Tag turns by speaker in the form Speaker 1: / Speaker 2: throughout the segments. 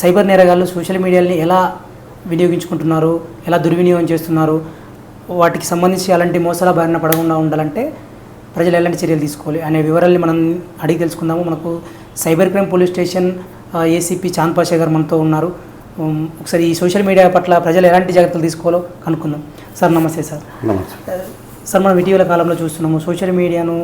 Speaker 1: Cyber నేరగాళ్ళు social మీడియాని ఎలా వినియోగించుకుంటున్నారు ఎలా దుర్వినియోగం చేస్తున్నారు వాటికి సంబంధించి అలాంటి మోసాల బారిన పడకుండా ఉండాలంటే ప్రజలు ఎలాంటి చర్యలు తీసుకోవాలి అనే వివరాల్ని మనం అడిగి తెలుసుకుందాము. మనకు cyber crime police station ACP Chand Pasha గారు మనతో ఉన్నారు. ఒకసారి ఈ సోషల్ మీడియా పట్ల ప్రజలు ఎలాంటి జాగ్రత్తలు తీసుకోవాలో కనుక్కుందాం. సార్ నమస్తే సార్. సార్ మనం ఇటీవల కాలంలో చూస్తున్నాము సోషల్ మీడియాను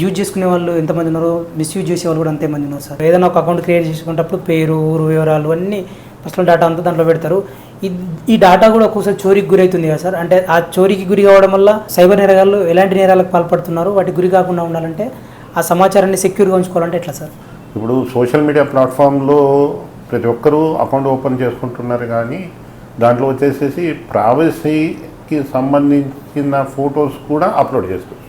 Speaker 1: యూజ్ చేసుకునే వాళ్ళు ఎంతమంది ఉన్నారో మిస్యూజ్ చేసే వాళ్ళు కూడా అంతేమంది ఉన్నారు సార్. ఏదైనా ఒక అకౌంట్ క్రియేట్ చేసుకునేటప్పుడు పేరు ఊరు వివరాలు అన్నీ పర్సనల్ డేటా అంతా దాంట్లో పెడతారు. ఈ ఈ డేటా కూడా ఒక్కోసారి చోరీకి గురవుతుంది కదా సార్. అంటే ఆ చోరీకి గురి కావడం వల్ల సైబర్ నేరగాళ్ళు ఎలాంటి నేరాలకు పాల్పడుతున్నారు వాటికి గురి కాకుండా ఉండాలంటే ఆ సమాచారాన్ని సెక్యూర్గా ఉంచుకోవాలంటే ఎట్లా సార్?
Speaker 2: ఇప్పుడు సోషల్ మీడియా ప్లాట్ఫామ్లో ప్రతి ఒక్కరూ అకౌంట్ ఓపెన్ చేసుకుంటున్నారు కానీ దాంట్లో వచ్చేసేసి ప్రైవసీకి సంబంధించిన ఫొటోస్ కూడా అప్లోడ్ చేస్తారు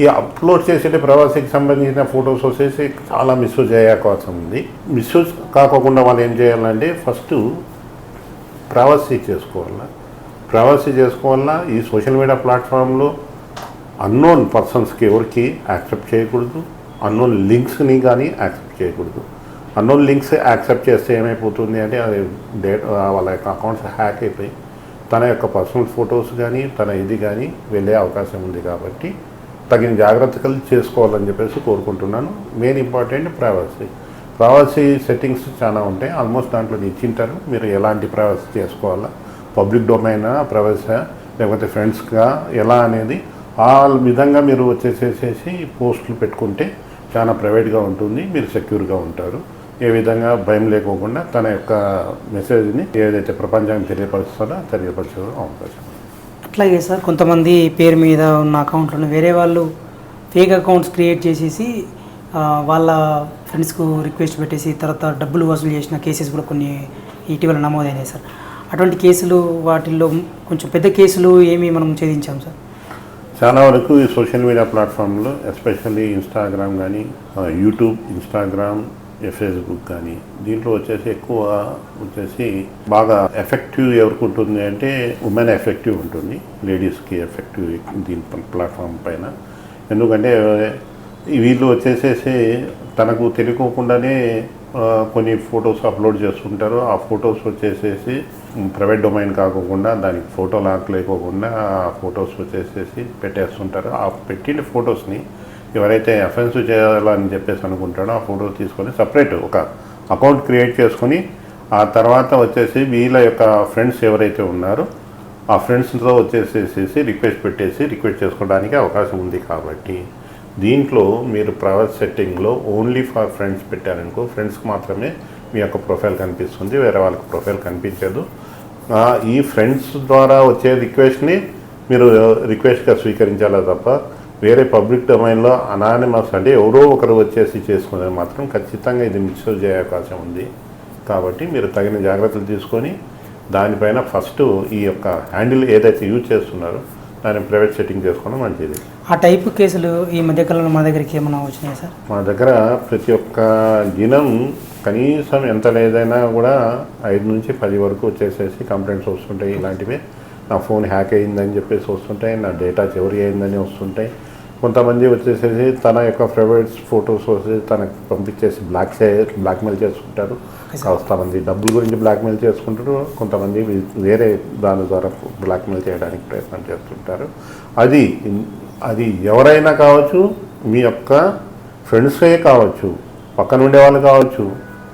Speaker 2: ఈ అప్లోడ్ చేసేటప్పుడు ప్రవాసీకి సంబంధించిన ఫొటోస్ వచ్చేసి చాలా మిస్యూజ్ అయ్యే అవకాశం ఉంది. మిస్యూజ్ కాకోకుండా వాళ్ళు ఏం చేయాలంటే ఫస్ట్ ప్రవాసీ చేసుకోవాలా. ప్రవాసీ చేసుకోవాలా. ఈ సోషల్ మీడియా ప్లాట్ఫామ్లో అన్నోన్ పర్సన్స్కి ఎవరికి యాక్సెప్ట్ చేయకూడదు. అన్నోన్ లింక్స్ని కానీ యాక్సెప్ట్ చేయకూడదు. అన్నోన్ లింక్స్ యాక్సెప్ట్ చేస్తే ఏమైపోతుంది అంటే అది డేట్ వాళ్ళ యొక్క అకౌంట్స్ హ్యాక్ అయిపోయి తన యొక్క పర్సనల్ ఫొటోస్ కానీ తన ఇది కానీ వెళ్ళే అవకాశం ఉంది కాబట్టి తగిన జాగ్రత్తలు చేసుకోవాలని చెప్పేసి కోరుకుంటున్నాను. Main important privacy privacy settings చాలా ఉంటాయి. ఆల్మోస్ట్ దాంట్లో ఇచ్చింటారు మీరు ఎలాంటి ప్రైవసీ చేసుకోవాలా? పబ్లిక్ డొమైనా ప్రైవసీ లేకపోతే ఫ్రెండ్స్గా ఎలా అనేది ఆ విధంగా మీరు వచ్చేసేసేసి పోస్టులు పెట్టుకుంటే చాలా ప్రైవేట్గా ఉంటుంది. మీరు సెక్యూర్గా ఉంటారు. ఏ విధంగా భయం లేకోకుండా తన యొక్క మెసేజ్ని ఏదైతే ప్రపంచానికి తెలియపరుస్తారో తెలియపరచడం అవకాశం
Speaker 1: అట్లాగే సార్ కొంతమంది పేరు మీద ఉన్న అకౌంట్లను వేరే వాళ్ళు ఫేక్ అకౌంట్స్ క్రియేట్ చేసేసి వాళ్ళ ఫ్రెండ్స్కు రిక్వెస్ట్ పెట్టేసి తర్వాత డబ్బులు వసూలు చేసిన కేసెస్ కూడా కొన్ని ఇటీవల నమోదైనాయి సార్. అటువంటి కేసులు వాటిల్లో కొంచెం పెద్ద కేసులు ఏమి మనం ఛేదించాం సార్?
Speaker 2: చాలా వరకు ఈ సోషల్ మీడియా ప్లాట్ఫామ్లో ఎస్పెషల్లీ ఇన్స్టాగ్రామ్ కానీ యూట్యూబ్ ఇన్స్టాగ్రామ్ ఫేస్బుక్ కానీ. దీంట్లో వచ్చేసి ఎక్కువ వచ్చేసి బాగా ఎఫెక్టివ్ ఎవరికి ఉంటుంది అంటే ఉమెన్ ఎఫెక్టివ్ ఉంటుంది. లేడీస్కి ఎఫెక్టివ్ దీని ప్లాట్ఫామ్ పైన. ఎందుకంటే వీళ్ళు వచ్చేసేసి తనకు తెలియకోకుండానే కొన్ని ఫొటోస్ అప్లోడ్ చేస్తుంటారు. ఆ ఫొటోస్ వచ్చేసేసి ప్రైవేట్ డొమైన్ కాకుండా దానికి ఫోటో లాక్ లేకోకుండా ఆ ఫొటోస్ వచ్చేసేసి పెట్టేస్తుంటారు. ఆ పెట్టిన ఫొటోస్ని ఎవరైతే అఫెన్స్ చేయాలని చెప్పేసి అనుకుంటాడో ఆ ఫోటో తీసుకొని సపరేట్ ఒక అకౌంట్ క్రియేట్ చేసుకొని ఆ తర్వాత వచ్చేసి వీళ్ళ యొక్క ఫ్రెండ్స్ ఎవరైతే ఉన్నారో ఆ ఫ్రెండ్స్తో వచ్చేసేసి రిక్వెస్ట్ పెట్టేసి రిక్వెస్ట్ చేసుకోవడానికి అవకాశం ఉంది కాబట్టి దీంట్లో మీరు ప్రైవేట్ సెట్టింగ్లో ఓన్లీ ఫర్ ఫ్రెండ్స్ పెట్టారనుకో ఫ్రెండ్స్కి మాత్రమే మీ యొక్క ప్రొఫైల్ కనిపిస్తుంది వేరే వాళ్ళకి ప్రొఫైల్ కనిపించదు. ఈ ఫ్రెండ్స్ ద్వారా వచ్చే రిక్వెస్ట్ని మీరు రిక్వెస్ట్గా స్వీకరించాలా తప్ప వేరే పబ్లిక్ డొమైన్లో అనానిమస్ అంటే ఎవరో ఒకరు వచ్చేసి చేసుకునేది మాత్రం ఖచ్చితంగా ఇది మిస్యూజ్ అయ్యే అవకాశం ఉంది. కాబట్టి మీరు తగిన జాగ్రత్తలు తీసుకొని దానిపైన ఫస్ట్ ఈ యొక్క హ్యాండిల్ ఏదైతే యూజ్ చేస్తున్నారో దాన్ని ప్రైవేట్ సెట్టింగ్ చేసుకోవడం మంచిది.
Speaker 1: ఆ టైపు కేసులు ఈ మధ్యకాలంలో మా దగ్గరికి ఏమైనా వచ్చినాయి సార్?
Speaker 2: మా దగ్గర ప్రతి ఒక్క దినం కనీసం ఎంత లేదైనా కూడా ఐదు నుంచి పది వరకు వచ్చేసేసి కంప్లైంట్స్ వస్తుంటాయి. ఇలాంటివి నా ఫోన్ హ్యాక్ అయ్యిందని చెప్పేసి వస్తుంటాయి. నా డేటా చివరి అయిందని వస్తుంటాయి. కొంతమంది వచ్చేసేసి తన యొక్క ప్రైవేట్ ఫొటోస్ వచ్చేసి తనకు పంపించేసి బ్లాక్ బ్లాక్మెయిల్ చేసుకుంటారు. కొంతమంది డబ్బుల గురించి బ్లాక్మెయిల్ చేసుకుంటారు. కొంతమంది వేరే దాని ద్వారా బ్లాక్మెయిల్ చేయడానికి ప్రయత్నం చేస్తుంటారు. అది అది ఎవరైనా కావచ్చు మీ యొక్క ఫ్రెండ్సే కావచ్చు పక్కన ఉండే వాళ్ళు కావచ్చు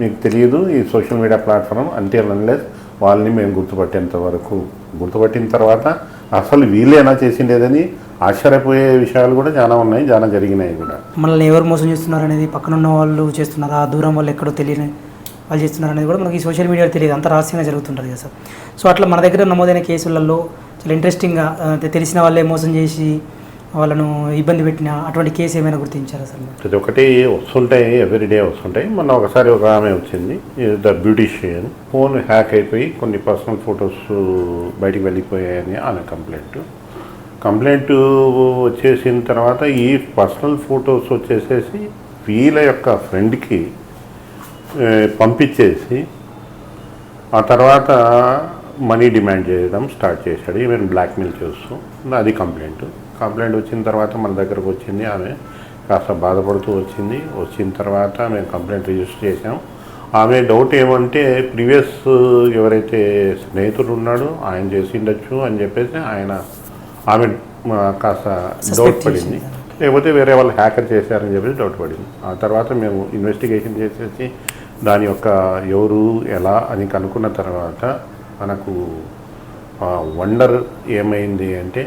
Speaker 2: మీకు తెలియదు ఈ సోషల్ మీడియా ప్లాట్ఫామ్ అంటే అన్లెస్ వాళ్ళని మేము గుర్తుపట్టేంత వరకు. గుర్తుపట్టిన తర్వాత అసలు వీళ్ళేనా చేసిండేదని ఆశ్చర్యపోయే విషయాలు కూడా చాలా ఉన్నాయి చాలా జరిగినాయి కూడా.
Speaker 1: మనల్ని ఎవరు మోసం చేస్తున్నారు అనేది పక్కన ఉన్న వాళ్ళు చేస్తున్నారా దూరం వాళ్ళు ఎక్కడో తెలియని వాళ్ళు చేస్తున్నారు అనేది కూడా మనకి సోషల్ మీడియాలో తెలియదు. అంత రహస్యంగా జరుగుతుంటుంది కదా సార్. సో అట్లా మన దగ్గర నమోదైన కేసులలో చాలా ఇంట్రెస్టింగ్గా తెలిసిన వాళ్ళే మోసం చేసి వాళ్ళను ఇబ్బంది పెట్టిన అటువంటి కేసు ఏమైనా గుర్తించారా సార్?
Speaker 2: ప్రతి ఒక్కటి వస్తుంటాయి ఎవ్రీడే వస్తుంటాయి. మొన్న ఒకసారి ఒక ఆమె వచ్చింది ద బ్యూటిషియన్. ఫోన్ హ్యాక్ అయిపోయి కొన్ని పర్సనల్ ఫొటోస్ బయటికి వెళ్ళిపోయాయని ఆమె కంప్లైంట్. కంప్లైంట్ వచ్చేసిన తర్వాత ఈ పర్సనల్ ఫొటోస్ వచ్చేసేసి వీళ్ళ యొక్క ఫ్రెండ్కి పంపించేసి ఆ తర్వాత మనీ డిమాండ్ చేయడం స్టార్ట్ చేశాడు. ఈవెన్ బ్లాక్మెయిల్ చేస్తూ అది కంప్లైంట్. కంప్లైంట్ వచ్చిన తర్వాత మన దగ్గరకు వచ్చింది. ఆమె కాస్త బాధపడుతూ వచ్చింది. వచ్చిన తర్వాత మేము కంప్లైంట్ రిజిస్టర్ చేసాం ఆమె డౌట్ ఏమంటే ప్రీవియస్ ఎవరైతే స్నేహితుడు ఉన్నాడో ఆయన చేసిండొచ్చు అని చెప్పేసి ఆయన ఆమె కాస్త డౌట్ పడింది. లేకపోతే వేరే వాళ్ళు హ్యాకర్ చేశారని చెప్పేసి డౌట్ పడింది. ఆ తర్వాత మేము ఇన్వెస్టిగేషన్ చేసేసి దాని యొక్క ఎవరు ఎలా అని కనుక్కున్న తర్వాత మనకు వండర్ ఏమైంది అంటే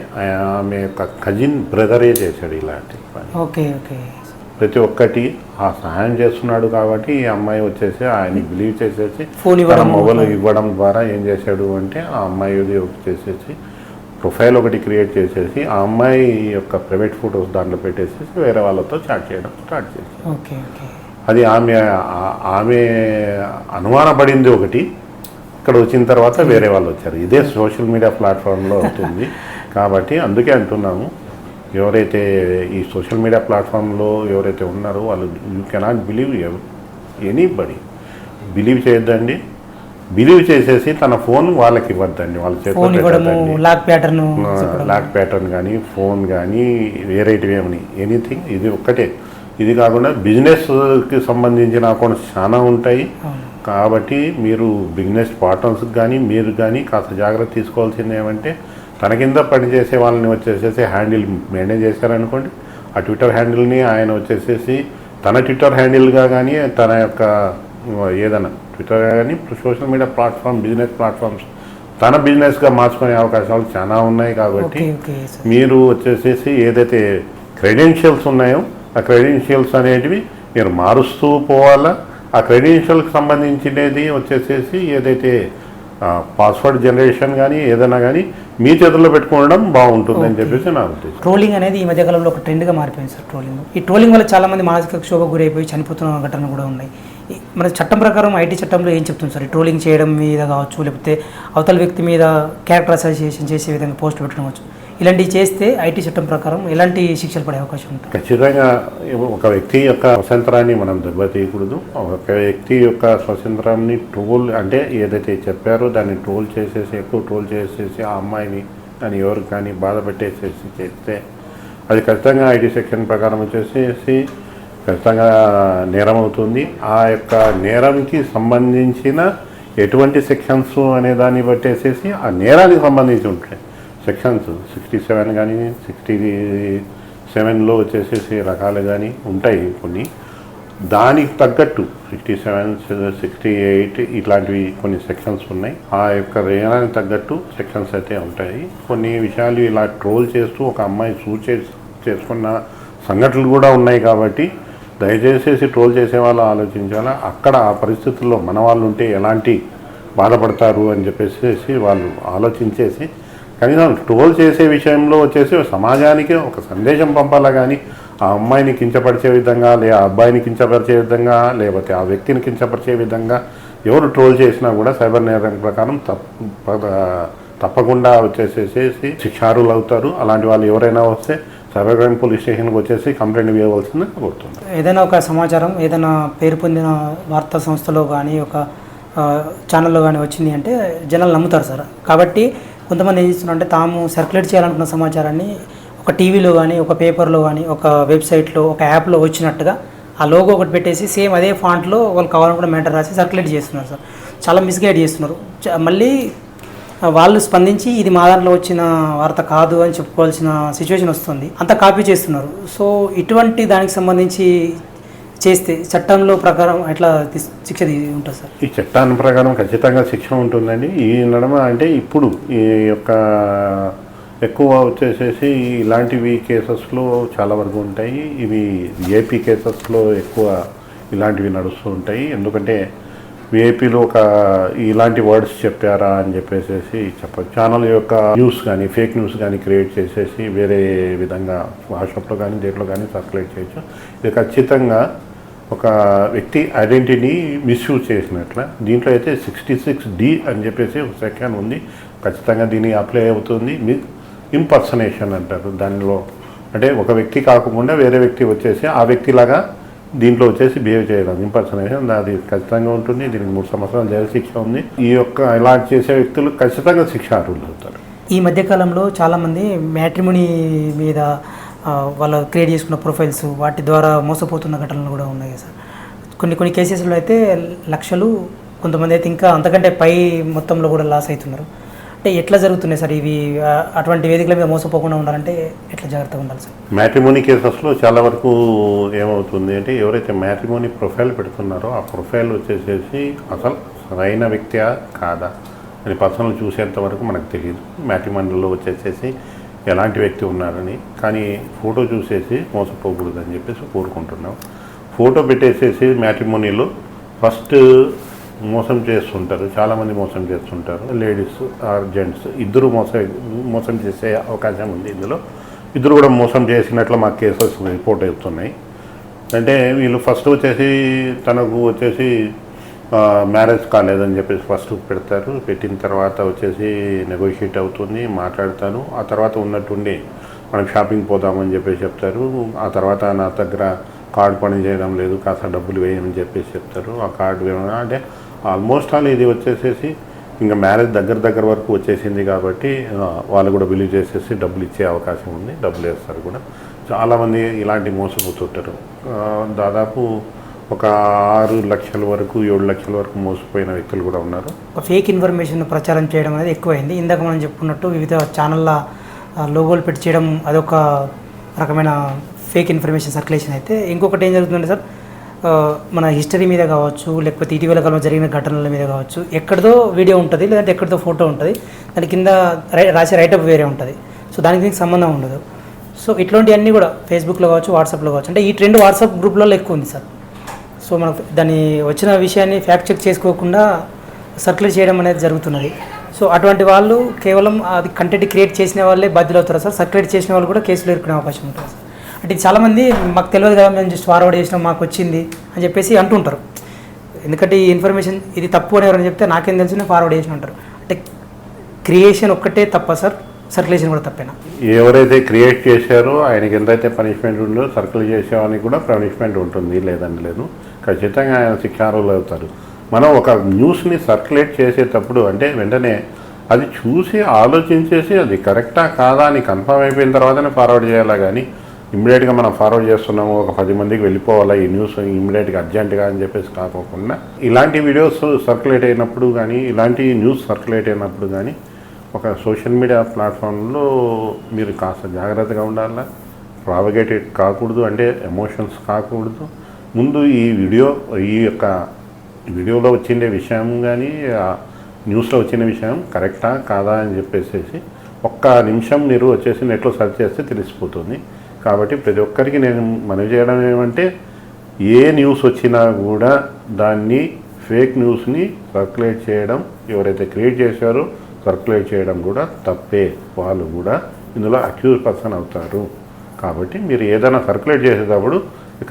Speaker 2: ఆమె యొక్క కజిన్ బ్రదరే చేశాడు ఇలాంటి
Speaker 1: ఓకే ఓకే.
Speaker 2: ప్రతి ఒక్కటి ఆ సహాయం చేస్తున్నాడు కాబట్టి ఈ అమ్మాయి వచ్చేసి ఆయన్ని బిలీవ్ చేసేసి తన మొబైల్ ఇవ్వడం ద్వారా ఏం చేశాడు అంటే ఆ అమ్మాయిది ఒకటి చేసేసి ప్రొఫైల్ ఒకటి క్రియేట్ చేసేసి ఆ అమ్మాయి యొక్క ప్రైవేట్ ఫొటోస్ దాంట్లో పెట్టేసి వేరే వాళ్ళతో చాట్ చేయడం స్టార్ట్ చేసి అది ఆమె ఆమె అనుమానపడింది ఒకటి. ఇక్కడ వచ్చిన తర్వాత వేరే వాళ్ళు వచ్చారు. ఇదే సోషల్ మీడియా ప్లాట్ఫామ్లో అవుతుంది. కాబట్టి అందుకే అంటున్నాము ఎవరైతే ఈ సోషల్ మీడియా ప్లాట్ఫామ్లో ఎవరైతే ఉన్నారో వాళ్ళు you cannot believe anybody. Believe చేయొద్దండి. బిలీవ్ చేసేసి తన ఫోన్ వాళ్ళకి ఇవ్వద్దండి వాళ్ళ చేతిలో
Speaker 1: లాక్ ప్యాటర్న్
Speaker 2: లాక్ ప్యాటర్న్ కానీ ఫోన్ కానీ వేరేటివి ఏమని ఎనీథింగ్ ఇది ఒక్కటే. ఇది కాకుండా బిజినెస్కి సంబంధించిన అకౌంట్స్ చాలా ఉంటాయి. కాబట్టి మీరు బిజినెస్ పార్ట్నర్స్కి కానీ మీరు కానీ కాస్త జాగ్రత్త తీసుకోవాల్సింది ఏమంటే తన కింద పనిచేసే వాళ్ళని వచ్చేసేసి హ్యాండిల్ మెయింటైన్ చేశారనుకోండి ఆ ట్విట్టర్ హ్యాండిల్ని ఆయన వచ్చేసేసి తన ట్విట్టర్ హ్యాండిల్గా కానీ తన యొక్క ఏదైనా ట్విట్టర్ కానీ social media platform business platforms తన బిజినెస్గా మార్చుకునే అవకాశాలు చాలా ఉన్నాయి కాబట్టి మీరు వచ్చేసేసి ఏదైతే క్రెడెన్షియల్స్ ఉన్నాయో ఆ క్రెడెన్షియల్స్ అనేటివి మీరు మారుస్తూ పోవాలా? ఆ క్రెడెన్షియల్కి సంబంధించినది వచ్చేసేసి ఏదైతే పాస్వర్డ్ జనరేషన్ కానీ ఏదైనా కానీ మీ చేతుల్లో పెట్టుకోవడం బాగుంటుందని చెప్పేసి నా ఉద్దేశం.
Speaker 1: ట్రోలింగ్ అనేది ఈ మధ్య కాలంలో ఒక ట్రెండ్గా మారిపోయింది సార్ ట్రోలింగ్. ఈ ట్రోలింగ్ వల్ల చాలా మంది మానసిక క్షోభకు గురైపోయి చనిపోతున్న ఘటనలు కూడా ఉన్నాయి. మన చట్టం ప్రకారం ఐటీ చట్టంలో ఏం చెప్తుంది సార్? ట్రోలింగ్ చేయడం మీద కావచ్చు లేకపోతే అవతల వ్యక్తి మీద క్యారెక్టర్ అసోసియేషన్ చేసే విధంగా పోస్ట్ పెట్టడం కావచ్చు. ఇలాంటివి చేస్తే ఐటీ చట్టం ప్రకారం ఎలాంటి శిక్షలు పడే అవకాశం ఉంటుంది?
Speaker 2: ఖచ్చితంగా ఒక వ్యక్తి యొక్క స్వతంత్రాన్ని మనం దెబ్బతీయకూడదు ఒక వ్యక్తి యొక్క స్వతంత్రాన్ని ట్రోల్ అంటే ఏదైతే చెప్పారో దాన్ని ట్రోల్ చేసేసి ఎక్కువ ట్రోల్ చేసేసి ఆ అమ్మాయిని దాన్ని ఎవరికి కానీ బాధ పెట్టేసేసి చేస్తే అది ఖచ్చితంగా ఐటీ సెక్షన్ ప్రకారం వచ్చేసేసి ఖచ్చితంగా నేరం అవుతుంది. ఆ యొక్క నేరంకి సంబంధించిన ఎటువంటి సెక్షన్స్ అనే దాన్ని బట్టేసేసి ఆ నేరానికి సంబంధించి ఉంటాయి. సెక్షన్స్ సిక్స్టీ సెవెన్ కానీ సిక్స్టీ సెవెన్లో వచ్చేసేసి రకాలు కానీ ఉంటాయి కొన్ని. దానికి తగ్గట్టు సిక్స్టీ సెవెన్ సిక్స్టీ ఎయిట్ ఇట్లాంటివి కొన్ని సెక్షన్స్ ఉన్నాయి. ఆ యొక్క రేనానికి తగ్గట్టు సెక్షన్స్ అయితే ఉంటాయి. కొన్ని విషయాలు ఇలా ట్రోల్ చేస్తూ ఒక అమ్మాయి సూచే చేసుకున్న సంఘటనలు కూడా ఉన్నాయి కాబట్టి దయచేసి ట్రోల్ చేసే వాళ్ళు ఆలోచించాలా? అక్కడ ఆ పరిస్థితుల్లో మన వాళ్ళు ఉంటే ఎలాంటి బాధపడతారు అని చెప్పేసి వాళ్ళు ఆలోచించేసి కనీసం ట్రోల్ చేసే విషయంలో వచ్చేసి సమాజానికి ఒక సందేశం పంపాలా కానీ ఆ అమ్మాయిని కించపరిచే విధంగా లే ఆ అబ్బాయిని కించపరిచే విధంగా లేకపోతే ఆ వ్యక్తిని కించపరిచే విధంగా ఎవరు ట్రోల్ చేసినా కూడా సైబర్ నేరం ప్రకారం తప్ప తప్పకుండా వచ్చేసేసి శిక్షారులు అవుతారు అలాంటి వాళ్ళు ఎవరైనా వస్తే సైబర్ క్రైమ్ పోలీస్ స్టేషన్కి వచ్చేసి కంప్లైంట్ ఇవ్వవలసింది కోరుతుంది
Speaker 1: ఏదైనా ఒక సమాచారం ఏదైనా పేరు పొందిన వార్తా సంస్థలో కానీ ఒక ఛానల్లో కానీ వచ్చింది అంటే జనాలు నమ్ముతారు సార్. కాబట్టి కొంతమంది ఏం చేస్తున్నారంటే తాము సర్క్యులేట్ చేయాలనుకున్న సమాచారాన్ని ఒక టీవీలో కానీ ఒక పేపర్లో కానీ ఒక వెబ్సైట్లో ఒక యాప్లో వచ్చినట్టుగా ఆ లోగో ఒకటి పెట్టేసి సేమ్ అదే ఫాంట్లో వాళ్ళు కావాలనుకున్న మ్యాటర్ రాసి సర్క్యులేట్ చేస్తున్నారు సార్. చాలా మిస్గైడ్ చేస్తున్నారు. చ- మళ్ళీ వాళ్ళు స్పందించి ఇది మా దాంట్లో వచ్చిన వార్త కాదు అని చెప్పుకోవాల్సిన సిచ్యువేషన్ వస్తుంది. అంత కాపీ చేస్తున్నారు. సో ఇటువంటి దానికి సంబంధించి చేస్తే చట్టంలో ప్రకారం ఎట్లా శిక్ష ఉంటుంది సార్?
Speaker 2: ఈ చట్టాన్ని ప్రకారం ఖచ్చితంగా శిక్ష ఉంటుందండి. ఈ నడమ అంటే ఇప్పుడు ఈ యొక్క ఎక్కువ వచ్చేసేసి ఇలాంటివి కేసెస్లో చాలా వరకు ఉంటాయి. ఇవి ఏపీ కేసెస్లో ఎక్కువ ఇలాంటివి నడుస్తూ ఉంటాయి. ఎందుకంటే ఏపీలో ఒక ఇలాంటి వర్డ్స్ చెప్పారా అని చెప్పేసి చెప్పచ్చు ఛానల్ యొక్క న్యూస్ కానీ ఫేక్ న్యూస్ కానీ క్రియేట్ చేసేసి వేరే విధంగా వాట్సాప్లో కానీ దేంట్లో కానీ సర్క్యులేట్ చేయొచ్చు. ఇది ఖచ్చితంగా ఒక వ్యక్తి ఐడెంటిటీని మిస్యూజ్ చేసినట్ల. దీంట్లో అయితే సిక్స్టీ సిక్స్ డి అని చెప్పేసి ఒక సెక్షన్ ఉంది. ఖచ్చితంగా దీన్ని అప్లై అవుతుంది. మీ ఇంపర్సనేషన్ అంటారు. దానిలో అంటే ఒక వ్యక్తి కాకుండా వేరే వ్యక్తి వచ్చేసి ఆ వ్యక్తిలాగా దీంట్లో వచ్చేసి బిహేవ్ చేయడం ఇంపర్సనేషన్ అది ఖచ్చితంగా ఉంటుంది. దీనికి మూడు సంవత్సరాలు జైలు శిక్ష ఉంది. ఈ యొక్క ఇలా చేసే వ్యక్తులు ఖచ్చితంగా శిక్షార్హులు అవుతారు.
Speaker 1: ఈ మధ్యకాలంలో చాలామంది మ్యాట్రిమోనీ మీద వాళ్ళు క్రియేట్ చేసుకున్న ప్రొఫైల్స్ వాటి ద్వారా మోసపోతున్న ఘటనలు కూడా ఉన్నాయి సార్. కొన్ని కొన్ని కేసెస్లో అయితే లక్షలు కొంతమంది అయితే ఇంకా అంతకంటే పై మొత్తంలో కూడా లాస్ అవుతున్నారు. అంటే ఎట్లా జరుగుతున్నాయి సార్ ఇవి? అటువంటి వేదికల మీద మోసపోకుండా ఉండాలంటే ఎట్లా జాగ్రత్తగా ఉండాలి సార్?
Speaker 2: మ్యాట్రిమోనీ కేసెస్లో చాలా వరకు ఏమవుతుంది అంటే ఎవరైతే మ్యాట్రిమోనీ ప్రొఫైల్ పెడుతున్నారో ఆ ప్రొఫైల్ వచ్చేసేసి అసలు సరైన వ్యక్తియా కాదా అని పర్సనల్ చూసేంత వరకు మనకు తెలియదు. మ్యాట్రిమోనీలో వచ్చేసేసి ఎలాంటి వ్యక్తి ఉన్నారని. కానీ ఫోటో చూసేసి మోసపోకూడదు అని చెప్పేసి కోరుకుంటున్నాం. ఫోటో పెట్టేసేసి మ్యాట్రిమోనీలో ఫస్ట్ మోసం చేస్తుంటారు చాలామంది మోసం చేస్తుంటారు. లేడీస్ ఆర్ జెంట్స్ ఇద్దరు మోసం మోసం చేసే అవకాశం ఉంది ఇందులో. ఇద్దరు కూడా మోసం చేసినట్లు మా కేసెస్ రిపోర్ట్ అవుతున్నాయి. అంటే వీళ్ళు ఫస్ట్ వచ్చేసి తనకు వచ్చేసి మ్యారేజ్ కాలేదని చెప్పేసి ఫస్ట్ పెడతారు. పెట్టిన తర్వాత వచ్చేసి నెగోషియేట్ అవుతుంది మాట్లాడతాను. ఆ తర్వాత ఉన్నట్టుండి మనం షాపింగ్ పోదామని చెప్పేసి చెప్తారు. ఆ తర్వాత నా దగ్గర కార్డు పని చేయడం లేదు కాస్త డబ్బులు వేయమని చెప్పేసి చెప్తారు. ఆ కార్డు వేయమని అంటే ఆల్మోస్ట్ ఆల్ ఇది వచ్చేసేసి ఇంకా మ్యారేజ్ దగ్గర దగ్గర వరకు వచ్చేసింది కాబట్టి వాళ్ళు కూడా బిలీవ్ చేసేసి డబ్బులు ఇచ్చే అవకాశం ఉంది డబ్బులు వేస్తారు కూడా. చాలామంది ఇలాంటి మోసపోతుంటారు. దాదాపు ఒక ఆరు లక్షల వరకు ఏడు లక్షల వరకు మోసపోయిన వ్యక్తులు కూడా ఉన్నారు.
Speaker 1: ఫేక్ ఇన్ఫర్మేషన్ ప్రచారం చేయడం అనేది ఎక్కువైంది. ఇందాక మనం చెప్పుకున్నట్టు వివిధ ఛానళ్ళ లోగోలు పెట్టి చేయడం అదొక రకమైన ఫేక్ ఇన్ఫర్మేషన్ సర్క్యులేషన్ అయితే. ఇంకొకటి ఏం జరుగుతుందంటే సార్ మన హిస్టరీ మీద కావచ్చు లేకపోతే ఇటీవల కాలంలో జరిగిన ఘటనల మీద కావచ్చు ఎక్కడిదో వీడియో ఉంటుంది లేదంటే ఎక్కడిదో ఫోటో ఉంటుంది దాని కింద రై- రాసే రైటప్ వేరే ఉంటుంది. సో దానికి దీనికి సంబంధం ఉండదు. సో ఇట్లాంటివన్నీ కూడా ఫేస్బుక్లో కావచ్చు వాట్సాప్లో కావచ్చు అంటే ఈ ట్రెండ్ వాట్సాప్ గ్రూప్లలో ఎక్కువ ఉంది సార్. సో మనకు దాని వచ్చిన విషయాన్ని ఫ్యాక్ట్ చెక్ చేసుకోకుండా సర్క్యులేట్ చేయడం అనేది జరుగుతున్నది. సో అటువంటి వాళ్ళు కేవలం అది కంటెంట్ క్రియేట్ చేసిన వాళ్ళే బాధ్యులు అవుతారు సార్? సర్క్యులేట్ చేసిన వాళ్ళు కూడా కేసులు ఎదుర్కొనే అవకాశం ఉంటుంది సార్? అంటే చాలామంది మాకు తెలియదు కదా మేము జస్ట్ ఫార్వర్డ్ చేసినాం మాకు వచ్చింది అని చెప్పేసి అంటుంటారు. ఎందుకంటే ఈ ఇన్ఫర్మేషన్ ఇది తప్పు అని ఎవరైనా చెప్తే నాకేం తెలుసు నేను ఫార్వర్డ్ చేసిన అంటారు. అంటే క్రియేషన్ ఒక్కటే తప్ప సార్ సర్క్యులేషన్ కూడా తప్పేనా?
Speaker 2: ఎవరైతే క్రియేట్ చేశారో ఆయనకి ఎంతైతే పనిష్మెంట్ ఉందో సర్కిల్ చేసేవానికి కూడా పనిష్మెంట్ ఉంటుంది లేదని లేదు. ఖచ్చితంగా ఆయన శిక్షార్హులు అవుతారు. మనం ఒక న్యూస్ని సర్క్యులేట్ చేసేటప్పుడు అంటే వెంటనే అది చూసి ఆలోచించేసి అది కరెక్టా కాదా అని కన్ఫర్మ్ అయిపోయిన తర్వాతనే ఫార్వర్డ్ చేయాలా కానీ ఇమ్మీడియట్గా మనం ఫార్వర్డ్ చేస్తున్నాము ఒక పది మందికి వెళ్ళిపోవాలా ఈ న్యూస్ ఇమ్మీడియట్గా అర్జెంటుగా అని చెప్పేసి కాకోకుండా ఇలాంటి వీడియోస్ సర్క్యులేట్ అయినప్పుడు కానీ ఇలాంటి న్యూస్ సర్క్యులేట్ అయినప్పుడు కానీ ఒక సోషల్ మీడియా ప్లాట్ఫామ్లో మీరు కాస్త జాగ్రత్తగా ఉండాలా? ప్రావగేటెడ్ కాకూడదు అంటే ఎమోషన్స్ కాకూడదు. ముందు ఈ వీడియో ఈ యొక్క వీడియోలో వచ్చిండే విషయం కానీ ఆ న్యూస్లో వచ్చిన విషయం కరెక్టా కాదా అని చెప్పేసి ఒక్క నిమిషం మీరు వచ్చేసి నెట్లో సెర్చ్ చేస్తే తెలిసిపోతుంది. కాబట్టి ప్రతి ఒక్కరికి నేను మనవి చేయడం ఏమంటే ఏ న్యూస్ వచ్చినా కూడా దాన్ని ఫేక్ న్యూస్ని సర్క్యులేట్ చేయడం ఎవరైతే క్రియేట్ చేశారో సర్క్యులేట్ చేయడం కూడా తప్పే. వాళ్ళు కూడా ఇందులో అక్యూజ్ పర్సన్ అవుతారు. కాబట్టి మీరు ఏదైనా సర్క్యులేట్ చేసేటప్పుడు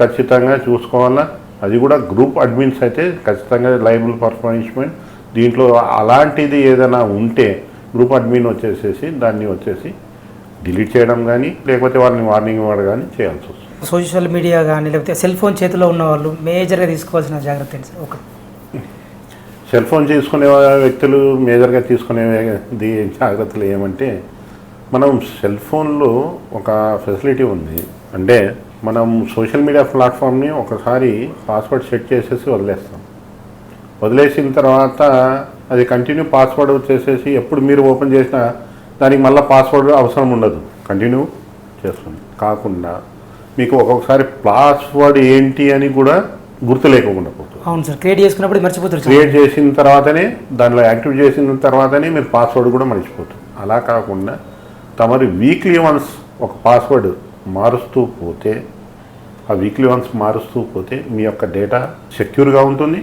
Speaker 2: ఖచ్చితంగా చూసుకోవాలా? అది కూడా గ్రూప్ అడ్మిన్స్ అయితే ఖచ్చితంగా లైబుల్ ఫర్ పనిష్మెంట్. దీంట్లో అలాంటిది ఏదైనా ఉంటే గ్రూప్ అడ్మిన్ వచ్చేసేసి దాన్ని వచ్చేసి డిలీట్ చేయడం కానీ లేకపోతే వాళ్ళని వార్నింగ్ ఇవ్వడం కానీ చేయాల్సి వస్తుంది.
Speaker 1: సోషల్ మీడియా కానీ లేకపోతే సెల్ ఫోన్ చేతిలో ఉన్న వాళ్ళు మేజర్గా తీసుకోవాల్సిన జాగ్రత్త ఏంటి సార్? ఒక
Speaker 2: సెల్ ఫోన్ తీసుకునే వ్యక్తులు మేజర్గా తీసుకునేది జాగ్రత్తలు ఏమంటే మనం సెల్ ఫోన్లో ఒక ఫెసిలిటీ ఉంది. అంటే మనం సోషల్ మీడియా ప్లాట్ఫామ్ని ఒకసారి పాస్వర్డ్ సెట్ చేసేసి వదిలేస్తాం. వదిలేసిన తర్వాత అది కంటిన్యూ పాస్వర్డ్ వచ్చేసేసి ఎప్పుడు మీరు ఓపెన్ చేసినా దానికి మళ్ళీ పాస్వర్డ్ అవసరం ఉండదు. కంటిన్యూ చేస్తుంది. కాకుండా మీకు ఒక్కొక్కసారి పాస్వర్డ్ ఏంటి అని కూడా గుర్తు లేకుండా పోతుంది.
Speaker 1: అవును సార్ క్రియేట్ చేసుకున్నప్పుడు మర్చిపోతారు
Speaker 2: క్రియేట్ చేసిన తర్వాతనే దానిలో యాక్టివ్ చేసిన తర్వాతనే మీరు పాస్వర్డ్ కూడా మర్చిపోతుంది అలా కాకుండా తమరి వీక్లీ వన్స్ ఒక పాస్వర్డ్ మారుస్తూ పోతే ఆ వీక్లీ వన్స్ మారుస్తూ పోతే మీ యొక్క డేటా సెక్యూర్గా ఉంటుంది.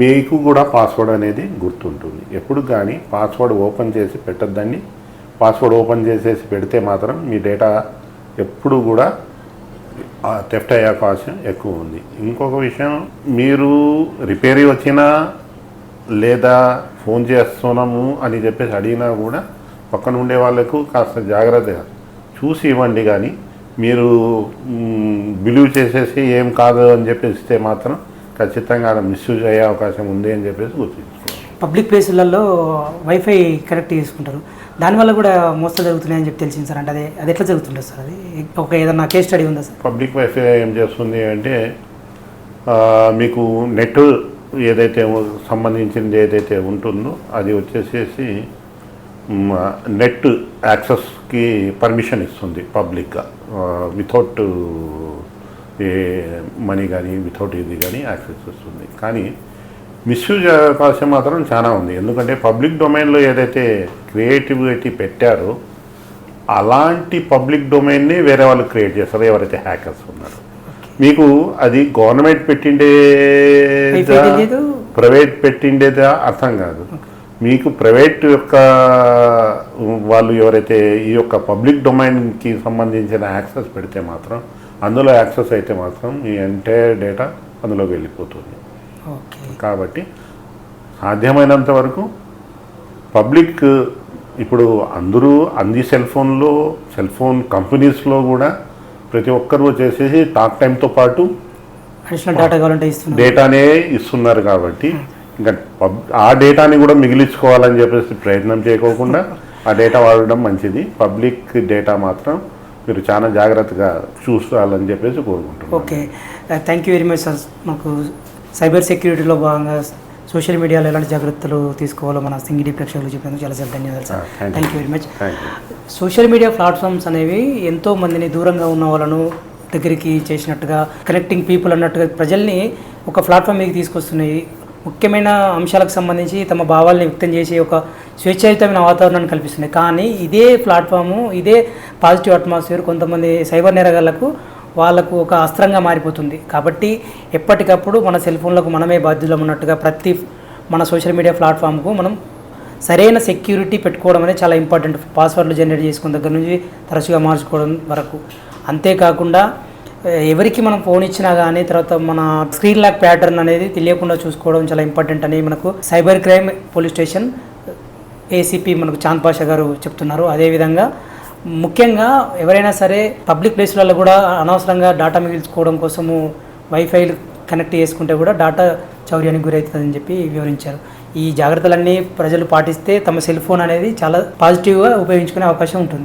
Speaker 2: మీకు కూడా పాస్వర్డ్ అనేది గుర్తుంటుంది. ఎప్పుడు కానీ పాస్వర్డ్ ఓపెన్ చేసి పెట్టద్దండి. పాస్వర్డ్ ఓపెన్ చేసేసి పెడితే మాత్రం మీ డేటా ఎప్పుడు కూడా థెఫ్ట్ అయ్యే అవకాశం ఎక్కువ ఉంది. ఇంకొక విషయం మీరు రిపేరీ వచ్చినా లేదా ఫోన్ చేస్తున్నాము అని చెప్పేసి అడిగినా కూడా పక్కన ఉండే వాళ్ళకు కాస్త జాగ్రత్తగా చూసి ఇవ్వండి కానీ మీరు బిలీవ్ చేసేసి ఏం కాదు అని చెప్పేసి ఇస్తే మాత్రం ఖచ్చితంగా అది మిస్యూజ్ అయ్యే అవకాశం ఉంది అని చెప్పేసి గుర్తుంచుకోవాలి
Speaker 1: పబ్లిక్ ప్లేసులలో వైఫై కనెక్ట్ చేసుకుంటారు. దానివల్ల కూడా మోసాలు జరుగుతున్నాయని చెప్పి తెలిసింది సార్. అంటే అదే అది ఎట్లా జరుగుతుంటుంది సార్ అది? ఒక ఏదన్నా కేస్ స్టడీ ఉందా సార్?
Speaker 2: పబ్లిక్ వైఫై ఏం చేస్తుంది అంటే మీకు నెట్ ఏదైతే సంబంధించింది ఏదైతే ఉంటుందో అది వచ్చేసేసి నెట్ యాక్సెస్కి పర్మిషన్ ఇస్తుంది పబ్లిక్గా. వితౌట్ ఏ మనీ కానీ వితౌట్ ఇది కానీ యాక్సెస్ ఇస్తుంది. కానీ మిస్యూజ్ అవకాశం మాత్రం చాలా ఉంది. ఎందుకంటే పబ్లిక్ డొమైన్లో ఏదైతే క్రియేటివిటీ పెట్టారో అలాంటి పబ్లిక్ డొమైన్ని వేరే వాళ్ళు క్రియేట్ చేస్తారు. ఎవరైతే హ్యాకర్స్ ఉన్నారో. మీకు అది గవర్నమెంట్ పెట్టిండే. ప్రైవేట్ పెట్టిండేదా అర్థం కాదు. మీకు ప్రైవేట్ యొక్క వాళ్ళు ఎవరైతే ఈ యొక్క పబ్లిక్ డొమైన్కి సంబంధించిన యాక్సెస్ పెడితే మాత్రం అందులో యాక్సెస్ అయితే మాత్రం ఈ ఎంటైర్ డేటా అందులోకి వెళ్ళిపోతుంది. కాబట్టి సాధ్యమైనంత వరకు పబ్లిక్ ఇప్పుడు అందరూ అన్ని సెల్ ఫోన్లో సెల్ ఫోన్ కంపెనీస్లో కూడా ప్రతి ఒక్కరు వచ్చేసేసి టాక్ టైంతో పాటు
Speaker 1: అడిషనల్ డేటా కావాలంటే ఇస్తున్నాం
Speaker 2: డేటానే ఇస్తున్నారు కాబట్టి ఇంకా పబ్ ఆ డేటాని కూడా మిగిలించుకోవాలని చెప్పేసి ప్రయత్నం చేయకోకుండా ఆ డేటా వాడడం మంచిది. పబ్లిక్ డేటా మాత్రం మీరు చాలా జాగ్రత్తగా చూసుకోవాలని చెప్పేసి కోరుకుంటున్నాను.
Speaker 1: Okay. Thank you very much sir మాకు సైబర్ సెక్యూరిటీలో భాగంగా సోషల్ మీడియాలో ఎలాంటి జాగ్రత్తలు తీసుకోవాలో మన సింగిడి ప్రేక్షకులు చెప్పినందుకు చాలా చాలా ధన్యవాదాలు sir. Thank you very much social media platforms అనేవి ఎంతో మందిని దూరంగా ఉన్న వాళ్ళను దగ్గరికి చేసినట్టుగా కనెక్టింగ్ పీపుల్ అన్నట్టుగా ప్రజల్ని ఒక ప్లాట్ఫామ్ మీదకి తీసుకొస్తున్నాయి. ముఖ్యమైన అంశాలకు సంబంధించి తమ భావాల్ని వ్యక్తం చేసి ఒక స్వేచ్ఛాయుతమైన వాతావరణాన్ని కల్పిస్తున్నాయి. కానీ ఇదే ప్లాట్ఫాము ఇదే పాజిటివ్ అట్మాస్ఫియర్ కొంతమంది సైబర్ నేరగాళ్ళకు వాళ్ళకు ఒక అస్త్రంగా మారిపోతుంది. కాబట్టి ఎప్పటికప్పుడు మన సెల్ ఫోన్లకు మనమే బాధ్యులం ఉన్నట్టుగా ప్రతి మన సోషల్ మీడియా ప్లాట్ఫామ్కు మనం సరైన సెక్యూరిటీ పెట్టుకోవడం అనేది చాలా ఇంపార్టెంట్. పాస్వర్డ్లు జనరేట్ చేసుకున్న దగ్గర నుంచి తరచుగా మార్చుకోవడం వరకు. అంతేకాకుండా ఎవరికి మనం ఫోన్ ఇచ్చినా కానీ తర్వాత మన స్క్రీన్ లాక్ ప్యాటర్న్ అనేది తెలియకుండా చూసుకోవడం చాలా ఇంపార్టెంట్ అని మనకు cyber crime police station ACP మనకు చాంద్ పాషా గారు చెప్తున్నారు. అదేవిధంగా ముఖ్యంగా ఎవరైనా సరే పబ్లిక్ ప్లేస్లలో కూడా అనవసరంగా డేటా మిగిల్చుకోవడం కోసము వైఫైలు కనెక్ట్ చేసుకుంటే కూడా డేటా చౌర్యానికి గురవుతుందని చెప్పి వివరించారు. ఈ జాగ్రత్తలన్నీ ప్రజలు పాటిస్తే తమ సెల్ ఫోన్ అనేది చాలా పాజిటివ్గా ఉపయోగించుకునే అవకాశం ఉంటుంది.